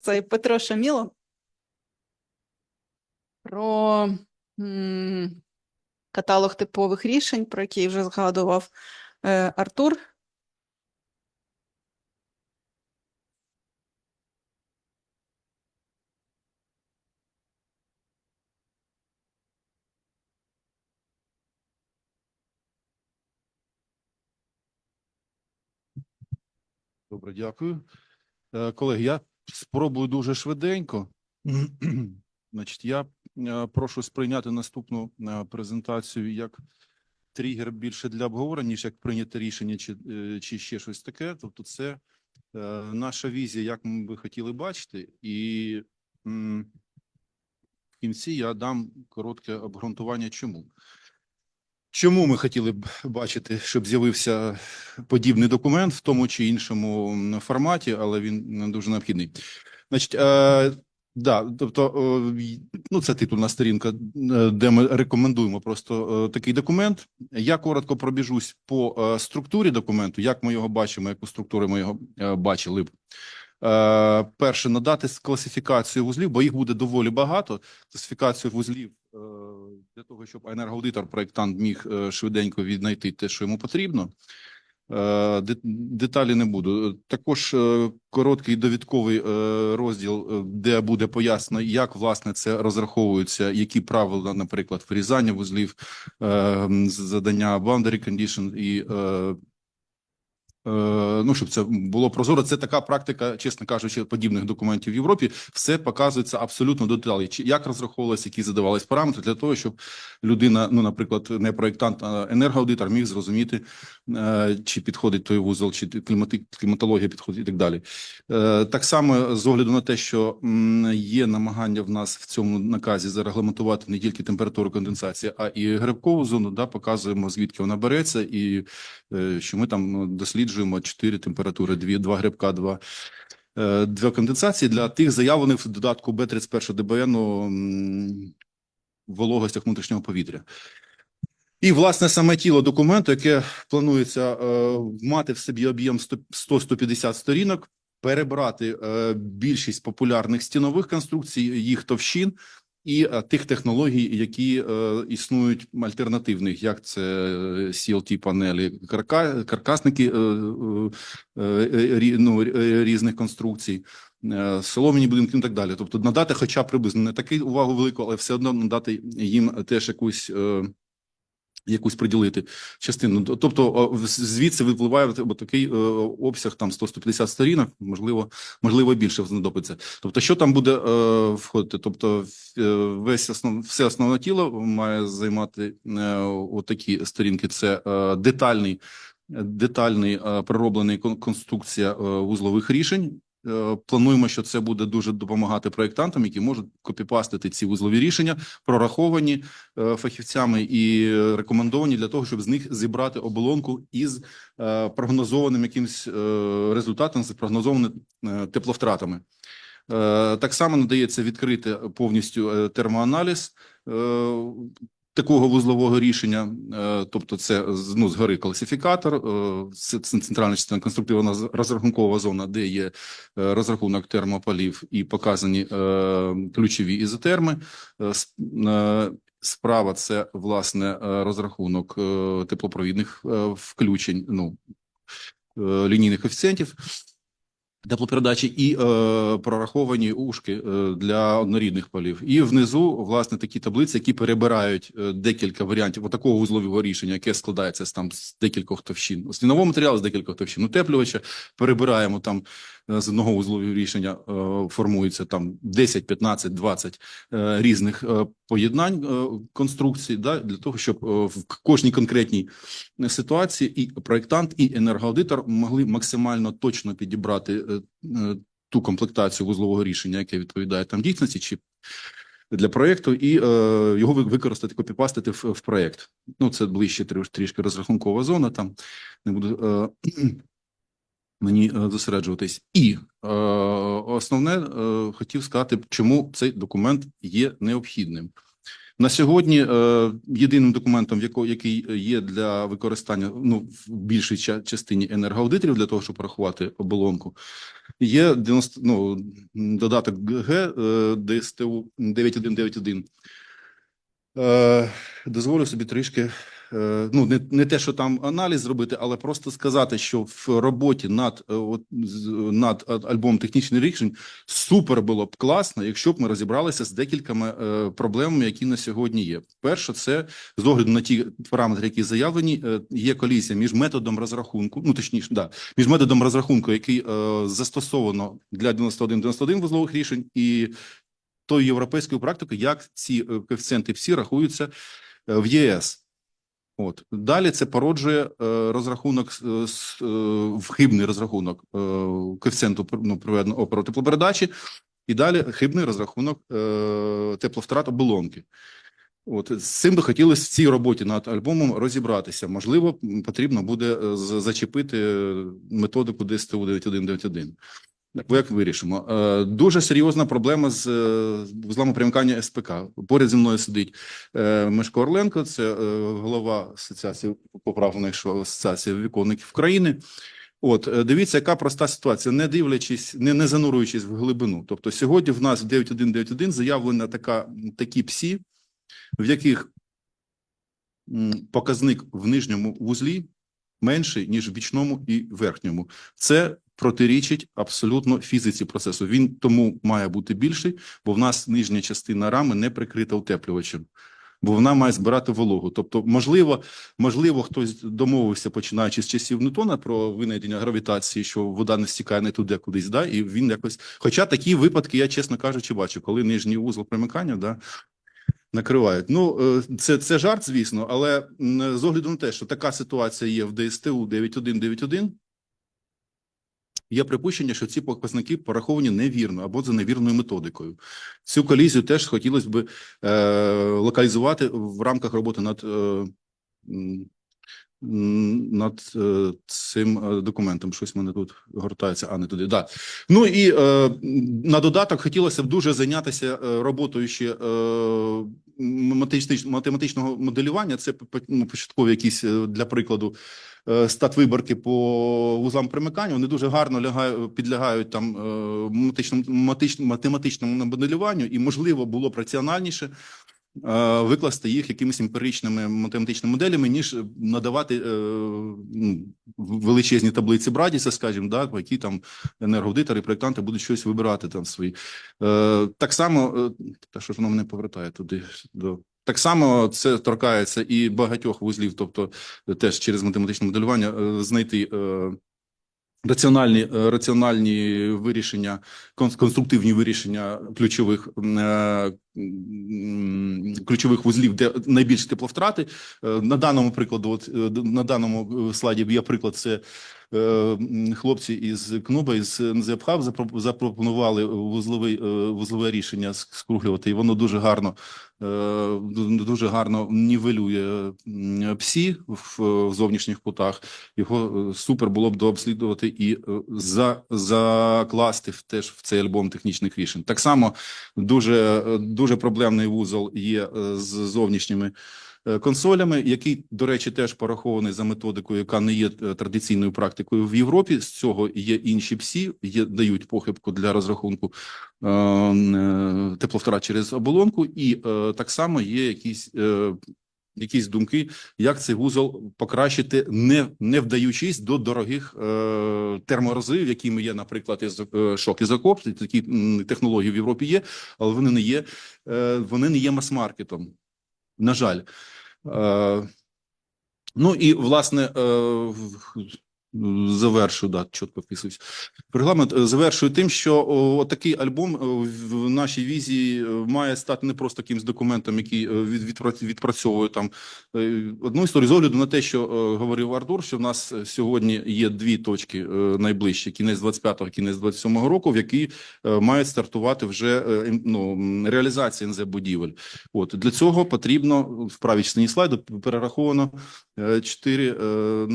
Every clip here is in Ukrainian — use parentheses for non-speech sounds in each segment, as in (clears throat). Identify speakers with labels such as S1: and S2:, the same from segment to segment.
S1: Це Петро Шаміло про м, каталог типових рішень, про який вже згадував е, Артур.
S2: Добре, дякую. Е, Колеги, я спробую дуже швиденько. (clears throat) Значить, я е, прошу сприйняти наступну е, презентацію як тригер більше для обговорення, ніж як прийняти рішення чи, е, чи ще щось таке. Тобто, це наша візія, як ми би хотіли бачити, і в кінці я дам коротке обґрунтування, чому. Чому ми хотіли б бачити, щоб з'явився подібний документ в тому чи іншому форматі, але він дуже необхідний. Значить, е, да, тобто, е, ну, це титульна сторінка, де ми рекомендуємо просто е, такий документ. Я коротко пробіжусь по е, структурі документу, як ми його бачимо, яку структуру ми його е, бачили б. Е, перше, надати класифікацію вузлів, бо їх буде доволі багато. Класифікацію вузлів е, того, щоб енергоаудитор, проєктант міг е, швиденько віднайти те, що йому потрібно. Е, Деталі не буду. Також е, короткий довідковий розділ, де буде пояснено, як власне це розраховується, які правила, наприклад, вирізання вузлів, задання boundary condition і Ну, щоб це було прозоро, це така практика, чесно кажучи, подібних документів в Європі. Все показується абсолютно до деталей. Як розраховувалися, які задавались параметри для того, щоб людина, ну, наприклад, не проєктант, а енергоаудитор міг зрозуміти, е, чи підходить той вузол, чи кліматологія підходить і так далі. Е, Так само з огляду на те, що є намагання в нас в цьому наказі зарегламентувати не тільки температуру конденсації, а і грибкову зону, да, показуємо звідки вона береться, і е, що ми там ну, досліджуємо чотири температури, дві, два грибка, два. е, Дві конденсації для тих заявлених в додатку Б31 ДБН м, вологостях внутрішнього повітря. І, власне, саме тіло документу, яке планується е, мати в собі об'єм 100 100-150 сторінок, перебрати е, більшість популярних стінових конструкцій, їх товщин і е, тих технологій, які е, існують альтернативних, як це е, CLT панелі, карка, каркасники ну, різних конструкцій. Соломіні будинки і так далі. Тобто надати хоча приблизно не таку увагу велику, але все одно надати їм теж якусь якусь приділити частину. Тобто звідси випливає такий е, обсяг там 100-150 сторінок, можливо, можливо більше знадобиться. Тобто, що там буде е, входити? Тобто, е, весь основ, все основне тіло має займати отакі сторінки. Це детальний, детальний е, пророблений конструкція е, вузлових рішень. Е, Плануємо, що це буде дуже допомагати проєктантам, які можуть копіпастити ці вузлові рішення, прораховані е, фахівцями і рекомендовані для того, щоб з них зібрати оболонку із е, прогнозованим якимсь результатом, з прогнозованими тепловтратами. Так само надається відкрити повністю термоаналіз такого вузлового рішення, Е, тобто це ну, згори класифікатор, е, це це центральна частина конструктивна розрахункова зона, де є е, розрахунок термопалів і показані ключові ізотерми. Справа це власне розрахунок теплопровідних включень, ну лінійних коефіцієнтів теплопередачі і е, прораховані ушки е, для однорідних полів. І внизу, власне, такі таблиці, які перебирають е, декілька варіантів отакого вузлового рішення, яке складається з там з декількох товщин. Основного матеріалу з декількох товщин. Утеплювача перебираємо там з одного вузлового рішення е, формується там 10, 15, 20 е, різних е, поєднань е, конструкцій, да, для того, щоб е, в кожній конкретній ситуації і проєктант, і енергоаудитор могли максимально точно підібрати е, е, ту комплектацію вузлового рішення, яке відповідає там дійсності, чи для проєкту, і е, його використати, копіпастити в, в проєкт. Ну, це ближче трішки розрахункова зона, там не буду е, мені е, зосереджуватись. І е, основне е, хотів сказати, чому цей документ є необхідним. На сьогодні е, єдиним документом, який є для використання ну, в більшій частині енергоаудиторів для того, щоб порахувати оболонку, є 90, ну, додаток Г е, ДСТУ 9191. Е, дозволю собі трішки, е, ну, не, не те, що там аналіз зробити, але просто сказати, що в роботі над, е, от, над альбомом технічних рішень супер було б класно, якщо б ми розібралися з декількома е, проблемами, які на сьогодні є. Перше, це з огляду на ті параметри, які заявлені, е, є колізія між методом розрахунку, ну точніше, да, між методом розрахунку, який е, застосовано для 91-91 вузлових рішень, і тою європейською практикою, як ці е, коефіцієнти всі рахуються е, в ЄС. От далі це породжує е, розрахунок е, е, хибний розрахунок коефіцієнту ну, проведеного опору теплопередачі, і далі хибний розрахунок тепловтрат оболонки. От з цим би хотілося в цій роботі над альбомом розібратися. Можливо, потрібно буде зачепити методику ДСТУ 9191. Бо як вирішимо? Е, Дуже серйозна проблема з е, вузлами примикання СПК. Поряд зі мною сидить е, Мишко Орленко, це е, голова асоціації поправлених асоціації віконників країни. От е, дивіться, яка проста ситуація, не дивлячись, не, не занурюючись в глибину. Тобто, сьогодні в нас в 9191 заявлена така такі псі, в яких показник в нижньому вузлі менший, ніж в бічному і верхньому. Це протирічить абсолютно фізиці процесу. Він тому має бути більший, бо в нас нижня частина рами не прикрита утеплювачем. Бо вона має збирати вологу. Тобто, можливо, можливо, хтось домовився, починаючи з часів Ньютона, про винайдення гравітації, що вода не стікає не туди, кудись, да, і він якось. Хоча такі випадки, я чесно кажучи, бачу, коли нижній вузол примикання, да, накривають. Ну, е, це, це жарт, звісно, але з огляду на те, що така ситуація є в ДСТУ 9191, є припущення, що ці показники пораховані невірно або за невірною методикою. Цю колізію теж хотілося б е, локалізувати в рамках роботи над, е, над е, цим е, документом. Щось в мене тут гортається, а не туди. Да. Ну і е, на додаток хотілося б дуже зайнятися е, роботою ще е, математичного моделювання. Це ну, початкові якісь е, для прикладу е, стат виборки по вузлам примикання. Вони дуже гарно лягають, підлягають там е, математичному моделюванню, і можливо було б раціональніше е, викласти їх якимись емпіричними математичними моделями, ніж надавати ну, величезні таблиці Брадіса, скажімо, да, по які там енергоаудитори, проєктанти будуть щось вибирати там свої. Так само, та що воно мене повертає туди до. Так само це торкається і багатьох вузлів, тобто теж через математичне моделювання е, знайти е, раціональні, е, раціональні вирішення, конструктивні вирішення ключових ключових вузлів, де найбільші тепловтрати. Е, На даному прикладу, от е, на даному е, слайді є приклад. Це хлопці із КНУБа із НЗПХАВ запропонували вузловий вузлове рішення скруглювати, і воно дуже гарно дуже гарно нівелює псі в, зовнішніх кутах. Його супер було б дообслідувати і за, закласти теж в цей альбом технічних рішень. Так само дуже дуже проблемний вузол є е, з зовнішніми е, консолями, який, до речі, теж порахований за методикою, яка не є е, традиційною практикою в Європі. З цього є інші псі, є дають похибку для розрахунку е, тепловтрат через оболонку, і е, так само є якісь. е, Якісь думки, як цей вузол покращити, не, не вдаючись до дорогих е, терморозривів, якими є, наприклад, із, е, шок ізокоп, такі технології в Європі є, але вони не є, е, вони не є мас-маркетом. На жаль. Е, ну і власне е, завершую, да, чітко вписуюсь. Регламент е, завершую тим, що о, такий альбом е, в нашій візії е, має стати не просто якимсь документом, який від, відпра- відпрацьовує там одну історію з огляду на те, що говорив Артур, що в нас сьогодні є дві точки найближчі: кінець 25-го, кінець 27-го року, в які мають стартувати вже е, ну, реалізація НЗ будівель. От для цього потрібно в правій частині слайду перераховано чотири е,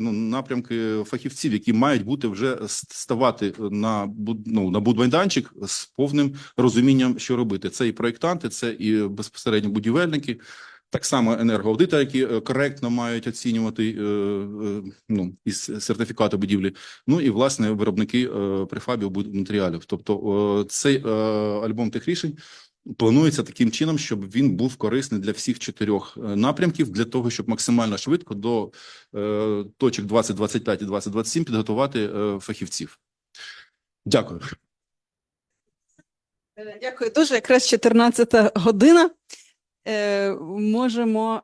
S2: ну, напрямки фахівців, які мають бути вже ставати на буд- ну, на будмайданчик з повним розумінням, що робити. Це і проєктанти, це і безпосередньо будівельники, так само енергоаудитори, які е, коректно мають оцінювати е, е, ну, із сертифікату будівлі. Ну і власне виробники е, префабів будматеріалів. Тобто, е, цей е, альбом тих рішень планується таким чином, щоб він був корисний для всіх чотирьох е, напрямків, для того, щоб максимально швидко до е, точок 2025 і 2027 підготувати е, фахівців. Дякую.
S1: Е, Дякую дуже. Якраз 14 година. Е, можемо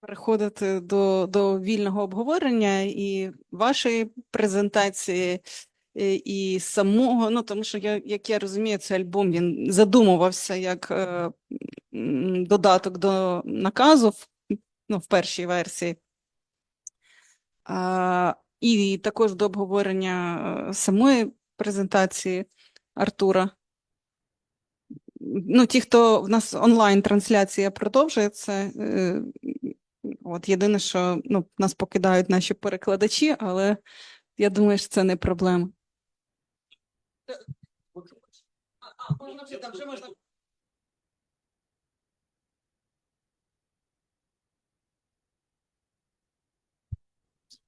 S1: переходити до, до вільного обговорення і вашої презентації, і самого. Ну, тому що я, як я розумію, цей альбом він задумувався як е, додаток до наказу в, ну, в першій версії. А, і також до обговорення е, самої презентації Артура. Ну, ті, хто в нас онлайн-трансляція продовжується. е, От єдине, що ну, нас покидають наші перекладачі, але я думаю, що це не проблема.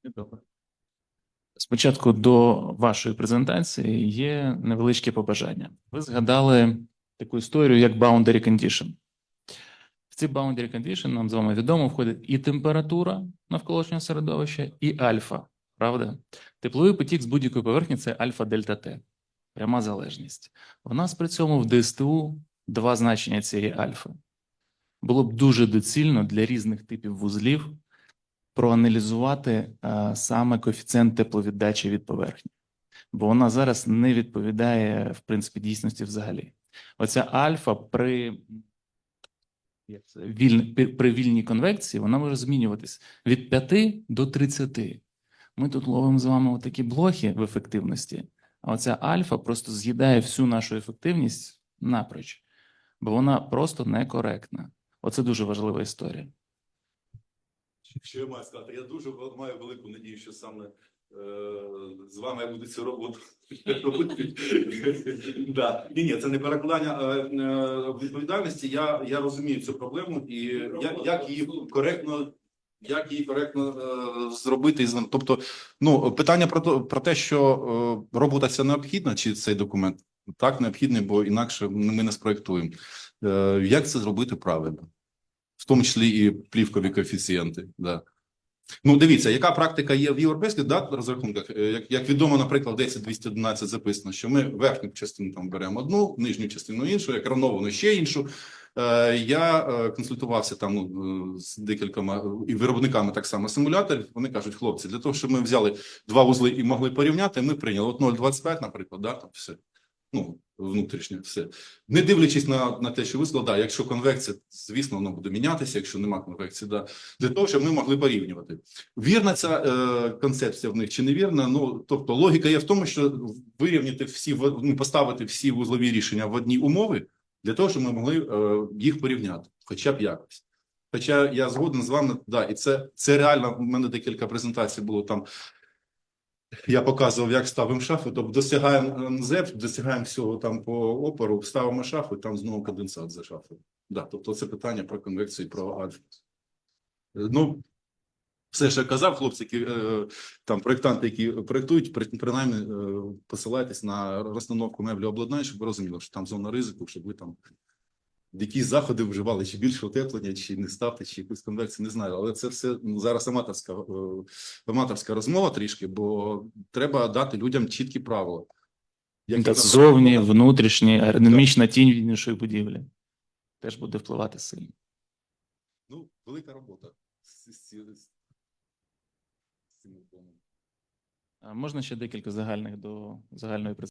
S3: Добре. Спочатку до вашої презентації є невеличке побажання. Ви згадали таку історію, як boundary condition. В ці boundary condition, нам з вами відомо, входить і температура навколишнього середовища, і альфа. Правда? Тепловий потік з будь-якої поверхні це альфа дельта Т. Пряма залежність. В нас при цьому в ДСТУ два значення цієї альфи. Було б дуже доцільно для різних типів вузлів проаналізувати а, саме коефіцієнт тепловіддачі від поверхні, бо вона зараз не відповідає в принципі дійсності взагалі. Оця альфа при, віль, при вільній конвекції вона може змінюватись від 5 до 30. Ми тут ловимо з вами такі блохи в ефективності, а оця альфа просто з'їдає всю нашу ефективність напроч, бо вона просто некоректна. Оце дуже важлива історія.
S2: Що я маю сказати? Я дуже маю велику надію, що саме е, з вами я буду цю роботу робити. (laughs) Да. Ні, ні, це не перекладання е, відповідальності. Я, я розумію цю проблему і як, як її коректно. Як її коректно е, зробити із тобто, ну питання про то про те, що е, робота ця необхідна, чи цей документ так необхідний, бо інакше ми не спроектуємо. Е, як це зробити правильно? в тому числі і плівкові коефіцієнти. Да. Ну, дивіться, яка практика є в європейських да, розрахунках. Е, Як, як відомо, наприклад, 10.211 записано, що ми верхню частину там беремо одну, нижню частину іншу, як равновано ще іншу. Е, я е, консультувався там е, з декількома і виробниками так само симуляторів. Вони кажуть, хлопці, для того, щоб ми взяли два вузли і могли порівняти, ми прийняли от 0,25, наприклад, да, там все. Ну, внутрішнє все. Не дивлячись на, на те, що ви да, якщо конвекція, звісно, воно буде мінятися, якщо нема конвекції, да, для того, щоб ми могли порівнювати. Вірна ця е, концепція в них чи не вірна? Ну, тобто логіка є в тому, що вирівняти всі, ну, поставити всі вузлові рішення в одні умови, для того, щоб ми могли е, їх порівняти, хоча б якось. Хоча я згоден з вами, да, і це, це реально, в мене декілька презентацій було там, я показував, як ставимо шафи, тобто досягаємо НЗЕП, досягаємо всього там по опору, ставимо шафу, і там знову конденсат за шафою. Да, тобто це питання про конвекцію, про альфа. Е, Ну, все, що я казав, хлопці, які е, там проєктанти, які проєктують, принаймні е, посилайтесь на розстановку меблі обладнань, щоб ви розуміли, що там зона ризику, щоб ви там якісь заходи вживали, чи більше утеплення, чи не ставте, чи якусь конвекцію, не знаю. Але це все ну, зараз аматорська, е, аматорська розмова трішки, бо треба дати людям чіткі правила. Як
S3: Та
S2: казав,
S3: внутрішній, аеродинамічна тінь від іншої будівлі теж буде впливати сильно.
S2: Ну, велика робота цим планом.
S3: Можна ще декілька загальних до загальної презентації?